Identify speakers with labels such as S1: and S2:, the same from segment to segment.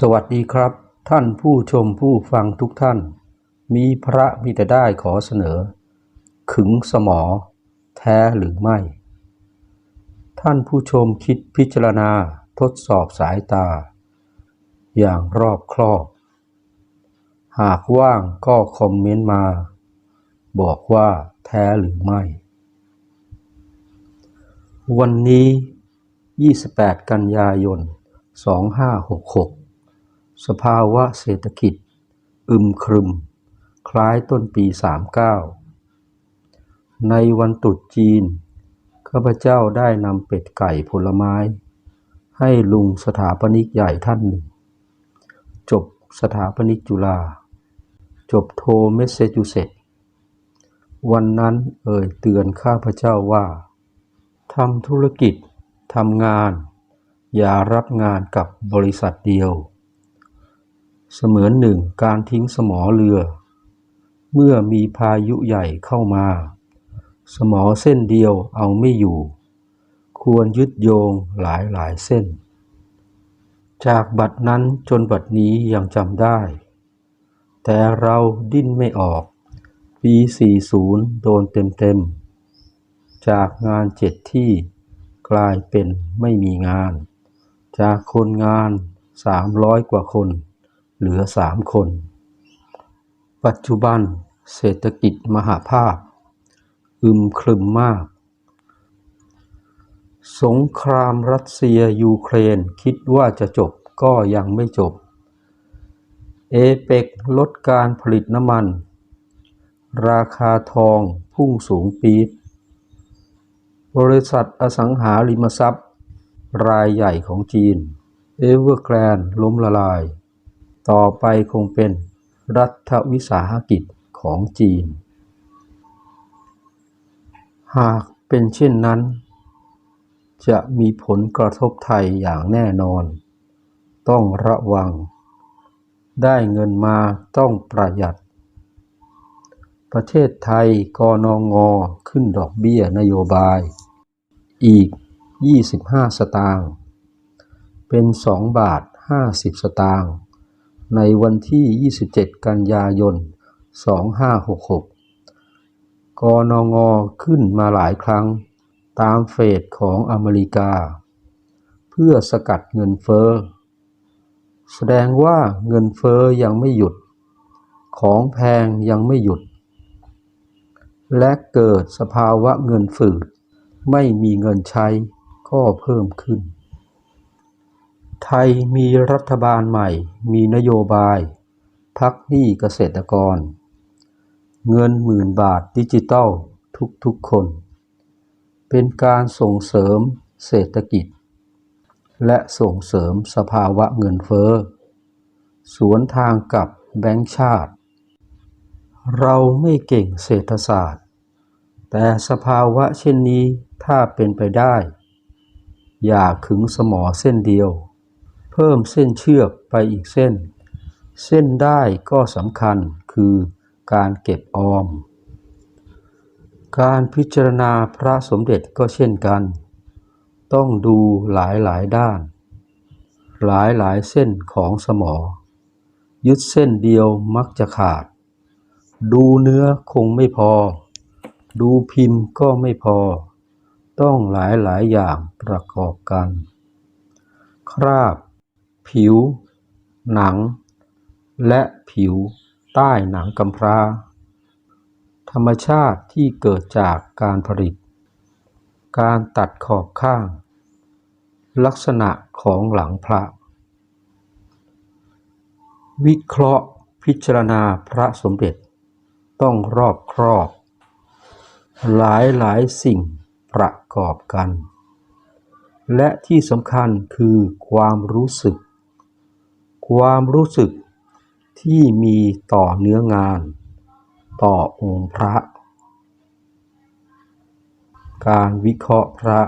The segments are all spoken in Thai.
S1: สวัสดีครับ ท่านผู้ชมผู้ฟังทุกท่าน มีพระมีแต่ได้ขอเสนอ ขึงสมอ แท้หรือไม่ ท่านผู้ชมคิดพิจารณาทดสอบสายตา อย่างรอบครอบ หากว่างก็คอมเมนต์มา บอกว่าแท้หรือไม่ วันนี้ 28 กันยายน 2566 สภาวะเศรษฐกิจ อึมครึม คล้ายต้นปี 39 ในวันตรุษจีน ข้าพเจ้าได้นำเป็ดไก่ผลไม้ ให้ลุงสถาปนิกใหญ่ท่านหนึ่ง จบสถาปนิกจุฬา จบโทเมสเซจูเซตวันนั้นเอ่ยเตือนข้าพเจ้าว่าทำธุรกิจทำงาน อย่ารับงานกับบริษัทเดียว เสมือนหนึ่งการทิ้งสมอเรือ เมื่อมีพายุใหญ่เข้ามา สมอเส้นเดียวเอาไม่อยู่ ควรยึดโยงหลายหลายเส้น จากบัดนั้นจนบัดนี้ยังจำได้ แต่เราดิ้นไม่ออก ปี 40 โดนเต็มๆ จากงานเจ็ดที่กลายเป็นไม่มีงาน จากคนงาน 300 กว่าคน เหลือ3คน ปัจจุบันเศรษฐกิจมหาภาพ อึมครึมมาก สงครามรัสเซียยูเครนคิดว่าจะจบก็ยังไม่จบ เอเปกลดการผลิตน้ำมัน ราคาทองพุ่งสูงปีดบริษัทอสังหาริมทรัพย์ รายใหญ่ของจีน เอเวอร์แกรนล้มละลาย ต่อไปคงเป็นรัฐวิสาหกิจของจีน หากเป็นเช่นนั้น จะมีผลกระทบไทยอย่างแน่นอน ต้องระวัง ได้เงินมาต้องประหยัด ประเทศไทยกนงขึ้นดอกเบี้ยนโยบาย อีก 25 สตางค์ เป็น 2 บาท 50 สตางค์ ในวันที่ 27 กันยายน 2566 กนงขึ้นมาหลายครั้งตามเฟดของอเมริกา เพื่อสกัดเงินเฟ้อ แสดงว่าเงินเฟ้อยังไม่หยุด ของแพงยังไม่หยุด และเกิดสภาวะเงินฝืด ไม่มีเงินใช้ก็เพิ่มขึ้น ไทยมีรัฐบาลใหม่ มีนโยบาย พักหนี้เกษตรกร เงินหมื่นบาทดิจิตอลทุกๆคน เป็นการส่งเสริมเศรษฐกิจ และส่งเสริมสภาวะเงินเฟ้อ สวนทางกับแบงก์ชาติ เราไม่เก่งเศรษฐศาสตร์ แต่สภาวะเช่นนี้ถ้าเป็นไปได้ อย่าขึงสมอเส้นเดียว เพิ่มเส้นเชือกไปอีกเส้น เส้นได้ก็สำคัญคือการเก็บออม การพิจารณาพระสมเด็จก็เช่นกัน ต้องดูหลายหลายด้าน หลายหลายเส้นของสมอ ยึดเส้นเดียวมักจะขาด ดูเนื้อคงไม่พอ ดูพิมพ์ก็ไม่พอ ต้องหลายหลายอย่างประกอบกัน คราบ ผิว หนัง และผิวใต้หนังกำพร้า ธรรมชาติที่เกิดจากการผลิต การตัดขอบข้าง ลักษณะของหลังพระ วิเคราะห์พิจารณาพระสมเด็จ ต้องรอบครอบ หลายหลายสิ่งประกอบกัน และที่สำคัญคือความรู้สึก ความรู้สึกที่มีต่อเนื้องาน ต่อองค์พระ การวิเคราะห์พระ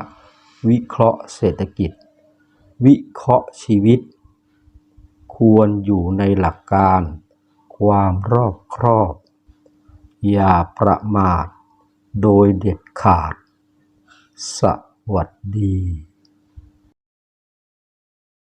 S1: วิเคราะห์เศรษฐกิจ วิเคราะห์ชีวิต ควรอยู่ในหลักการ ความรอบครอบ อย่าประมาทโดยเด็ดขาด สวัสดี